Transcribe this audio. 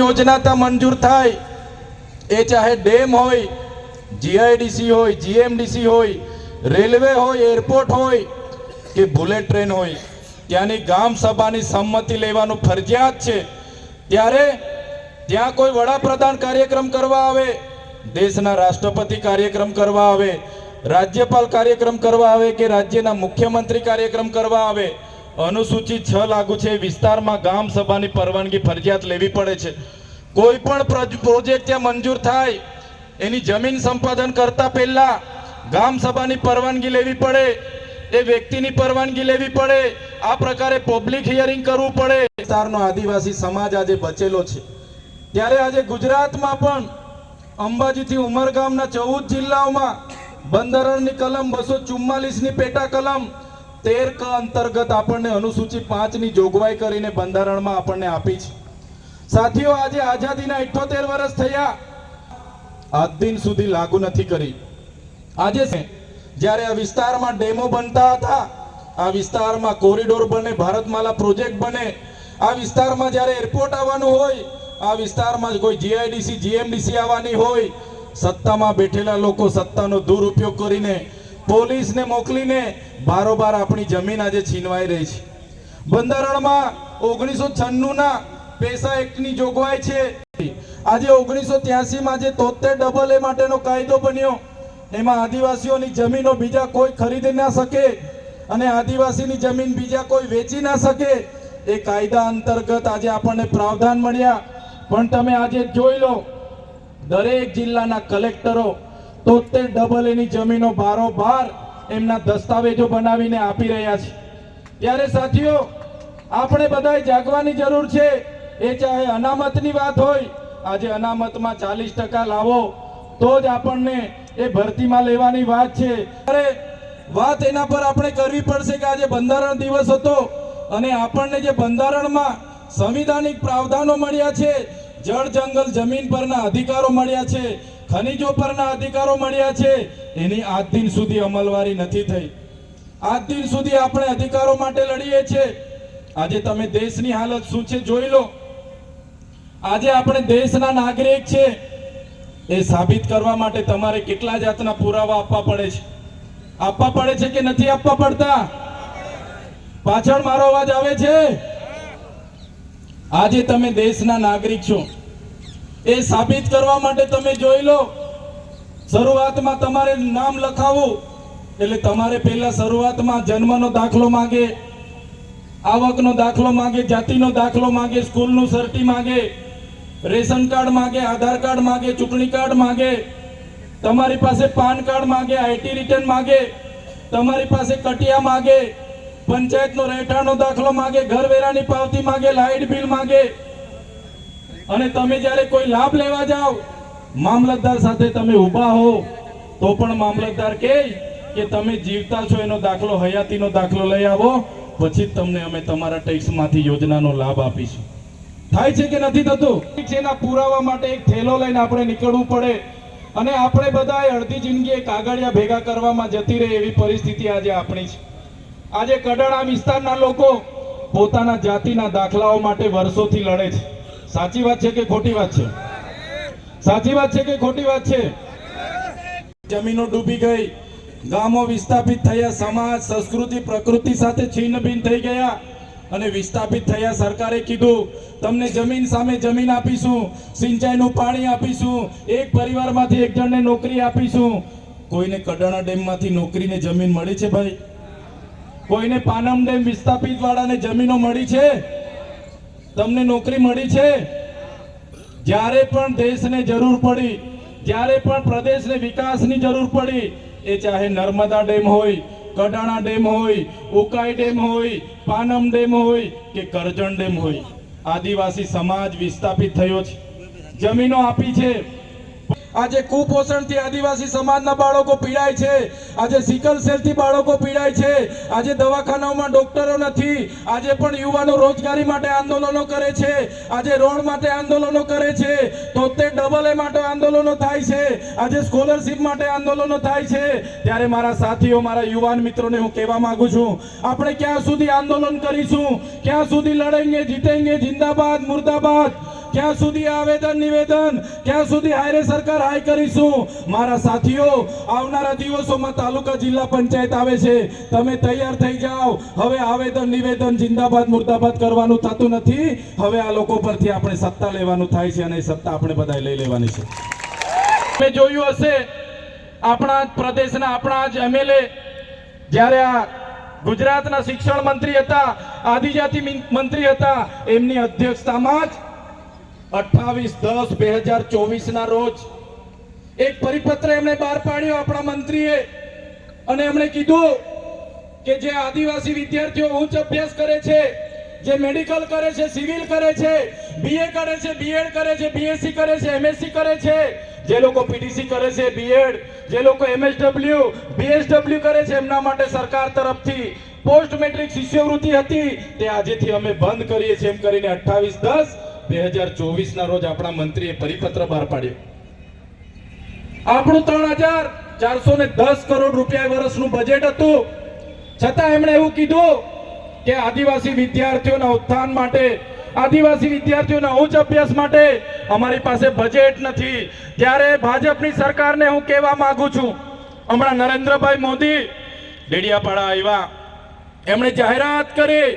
યોજના મંજૂર થાય. એ ચાહે ડેમ હોય, જીઆઈડીસી હોય, જીએમડીસી હોય, રેલવે હોય, એરપોર્ટ હોય, કે બુલેટ ટ્રેન હોય. ત્યાંની ગામ સભાની સંમતિ લેવાનું ફરજિયાત છે. ત્યારે ત્યાં કોઈ વડાપ્રધાન કાર્યક્રમ કરવા આવે, દેશના રાષ્ટ્રપતિ કાર્યક્રમ કરવા આવે, રાજ્યપાલ કાર્યક્રમ કરવા આવે કે રાજ્યના મુખ્યમંત્રી કાર્યક્રમ કરવા આવે અનુસૂચિત છ લાગુ છે. વિસ્તારમાં ગામ સભાની પરવાનગી ફરજિયાત લેવી પડે છે. કોઈ પણ પ્રોજેક્ટ ત્યાં મંજૂર થાય, એની જમીન સંપાદન કરતા પહેલા ગામ સભાની પરવાનગી લેવી પડે, એ વ્યક્તિની પરવાનગી લેવી પડે, આ પ્રકારે પબ્લિક હિયરિંગ કરવું પડે. વિસ્તારનો આદિવાસી સમાજ આજે બચેલો છે. ત્યારે આજે ગુજરાતમાં પણ અંબાજીથી ઉમરગામના ચૌદ જિલ્લાઓમાં બંધારણની કલમ બસો ચુમ્માલીસની પેટા કલમ તેર ક અંતર્ગત આપણને અનુસૂચિ પાંચની જોગવાઈ કરીને બંધારણમાં આપણને આપી છે. સાથીઓ, આજે આઝાદીના ઇઠ્ઠોતેર વર્ષ થયા. આજ દિન સુધી લાગુ નથી કરી. આજે જ્યારે આ વિસ્તારમાં ડેમો બનતા હતા, આ વિસ્તારમાં કોરિડોર બને, ભારતમાલા પ્રોજેક્ટ બને, આ વિસ્તારમાં જ્યારે એરપોર્ટ આવવાનું હોય, આ વિસ્તારમાં કોઈ જીઆઈડીસી, જીએમડીસી આવવાની હોય, સત્તામાં બેઠેલા લોકો સત્તાનો દુરુપયોગ કરીને પોલીસને મોકલીને બારોબાર આપણી જમીન આજે છીનવાઈ રહી છે. બંધારણમાં ઓગણીસો છન્નુંના પેસા એક્ટની જોગવાઈ છે. આજે ઓગણીસો ત્યાસીમાં જે તોતેર ડબલ એ માટેનો કાયદો બન્યો, એમાં આદિવાસીઓની જમીનો બીજા કોઈ ખરીદી ના શકે અને આદિવાસીની જમીન બીજા કોઈ વેચી ના શકે, એ કાયદા અંતર્ગત આજે આપણને પ્રાવધાન મળ્યા. પણ તમે આજે જોઈ લો, દરેક જિલ્લાના કલેક્ટરો તોતેર ડબલ એની જમીનો બારોબાર એમના દસ્તાવેજો બનાવીને આપી રહ્યા છે. ત્યારે સાથીઓ, આપણે બધાએ જાગવાની જરૂર છે. એ ચાહે અનામતની વાત હોય, આજે અનામતમાં ચાલીસ ટકા લાવો, તો જ આપણને એ ભરતીમાં લેવાની વાત છે. અરે, વાત એના પર આપણે કરવી પડશે કે આજે બંધારણ દિવસ હતો અને આપણને જે બંધારણમાં સંવિધાનિક પ્રાવધાનો મળ્યા છે, જળ જંગલ જમીન પરના અધિકારો મળ્યા છે ખનિજો પરના અધિકારો મળ્યા છે. એની આજ દિન સુધી અમલવારી નથી થઈ. આજ દિન સુધી આપણે અધિકારો માટે લડીએ છીએ. આજે તમે દેશની હાલત શું છે જોઈ લો. આજે આપણે દેશના નાગરિક છે. એ સાબિત કરવા માટે તમારે કેટલા જાતના પુરાવા આપવા પડે છે? આપવા પડે છે કે નથી આપવા પડતા? પાછળ મારો અવાજ આવે છે? આજે તમે દેશના નાગરિક છો. એ સાબિત કરવા માટે તમે જોઈ લો, શરૂઆતમાં તમારે નામ લખાવવું એટલે તમારે પહેલા શરૂઆતમાં જન્મનો દાખલો માગે, આવકનો દાખલો માગે, જાતિનો દાખલો માગે, સ્કૂલનું સર્ટી માગે, રેશન કાર્ડ માગે, આધાર કાર્ડ માગે, ચૂંટણી કાર્ડ માગે, તમારી પાસે પાન કાર્ડ માગે આઈટી રિટર્ન માંગે, તમારી પાસે કટિયા માગે, પંચાયતનો રહેઠાણનો દાખલો માગે ઘર વેરાની પાવતી માગે, લાઇટ બિલ માંગે અને તમે જ્યારે કોઈ લાભ લેવા જાઓ, મામલતદાર સાથે તમે ઊભા હો, તો પણ મામલતદાર કહે કે તમે જીવતા છો, એનો દાખલો હયાતીનો દાખલો લઈ આવો, પછી તમને અમે તમારા ટેક્સમાંથી યોજનાનો લાભ આપીશું. થાય છે કે નથી થતું? એના પુરાવા માટે એક થેલો લઈને આપણે નીકળવું પડે. અને આપણે બધાએ અડધી જિંદગી કાગળિયા ભેગા કરવામાં જતી રહે એવી પરિસ્થિતિ આજે આપણી છે. આજે કડાણા વિસ્તારના લોકો પોતાના જાતિના દાખલાઓ માટે વર્ષોથી લડે છે. સાચી વાત છે કે ખોટી વાત છે? સાચી વાત છે કે ખોટી વાત છે? જમીનો ડૂબી ગઈ, ગામો વિસ્થાપિત થયા, સમાજ, સંસ્કૃતિ, પ્રકૃતિ સાથે છીન ભીન થઈ ગયા અને વિસ્થાપિત થયા. સરકારે કીધું, તમને જમીન સામે જમીન આપીશું, સિંચાઈનું પાણી આપીશું, એક પરિવારમાંથી એક જણને નોકરી આપીશું. કોઈને કડાણા ડેમમાંથી નોકરીને જમીન મળી છે ભાઈ? કોઈને પાનમ ડેમ વિસ્થાપિત વાળાને જમીનો મળી છે? તમને નોકરી મળી છે? જ્યારે પણ દેશને જરૂર પડી, જ્યારે પણ પ્રદેશને વિકાસની જરૂર પડી, એ ચાહે નર્મદા ડેમ હોય, કડાણા ડેમ હોય, ઉકાઈ ડેમ હોય, પાનમ ડેમ હોય કે કરજણ ડેમ હોય, આદિવાસી સમાજ વિસ્થાપિત થયો છે. જમીનો આપી છે. આજે કુપોષણથી આદિવાસી સમાજના બાળકો પીડાય છે. આજે સિકલ સેલથી બાળકો પીડાય છે. આજે દવાખાનાઓમાં ડોક્ટરો નથી. આજે પણ યુવાનો રોજગારી માટે આંદોલનો કરે છે. આજે રોડ માટે આંદોલનો કરે છે. તો તે ડબલ એ માટે આંદોલનો થાય છે. આજે સ્કોલરશિપ માટે આંદોલનો થાય છે. ત્યારે મારા સાથીઓ, મારા યુવાન મિત્રોને હું કહેવા માંગુ છું, આપણે ક્યાં સુધી આંદોલન કરીશું? ક્યાં સુધી લડેંગે, જીતેંગે, જિંદાબાદ, મુર્દાબાદ? ક્યાં સુધી આવેદન, નિવેદન? ક્યાં સુધી હાયરે સરકાર હાય કરીશું? મારા સાથીઓ, આવનારા દિવસોમાં તાલુકા જિલ્લા પંચાયત આવે છે. તમે તૈયાર થઈ જાઓ. હવે આવેદન, નિવેદન જિંદાબાદ, મુર્દાબાદ કરવાનું થતું નથી. હવે આ લોકો પરથી આપણે સત્તા લેવાનું થાય છે અને સત્તા આપણે બધાએ લઈ લેવાની છે. મેં જોયું હશે, આપણા પ્રદેશના આપણા જ એમએલએ જ્યારે આ ગુજરાતના શિક્ષણ મંત્રી હતા, આદિજાતિ મંત્રી હતા, એમની અધ્યક્ષતામાં જ અઠ્ઠાવીસ દસ બે હજાર ચોવીસના રોજ એક પરિપત્ર એમણે બહાર પાડ્યો આપણા મંત્રીએ. અને એમણે કીધું કે જે આદિવાસી વિદ્યાર્થીઓ ઉચ્ચ અભ્યાસ કરે છે, જે મેડિકલ કરે છે, સિવિલ કરે છે બીએ કરે છે બીએડ કરે છે બીએસસી કરે છે એમએસસી કરે છે, જે લોકો પીટીસી કરે છે બીએડ જે લોકો એમએસડબલ્યુ બીએસડબલ્યુ કરે છે, એમના માટે સરકાર તરફથી પોસ્ટ મેટ્રિક શિષ્યવૃત્તિ હતી. તે આજેથી અમે બંધ કરીએ છીએ એમ કરીને અઠ્ઠાવીસ દસ બે હજાર ચોવીસ ના રોજ આપણા મંત્રીએ પરિપત્ર બહાર પાડ્યો. આપણું ત્રણ હજાર ચારસો ને દસ કરોડ રૂપિયા વર્ષનું બજેટ હતું. છતાં એમણે એવું કીધું કે આદિવાસી વિદ્યાર્થીઓના ઉત્થાન માટે, આદિવાસી વિદ્યાર્થીઓના ઉચ્ચ અભ્યાસ માટે અમારી પાસે બજેટ નથી. ત્યારે ભાજપની સરકારને હું કહેવા માંગુ છું, હમણાં નરેન્દ્રભાઈ મોદી ડેડિયાપાડા આવ્યા. એમણે જાહેરાત કરી.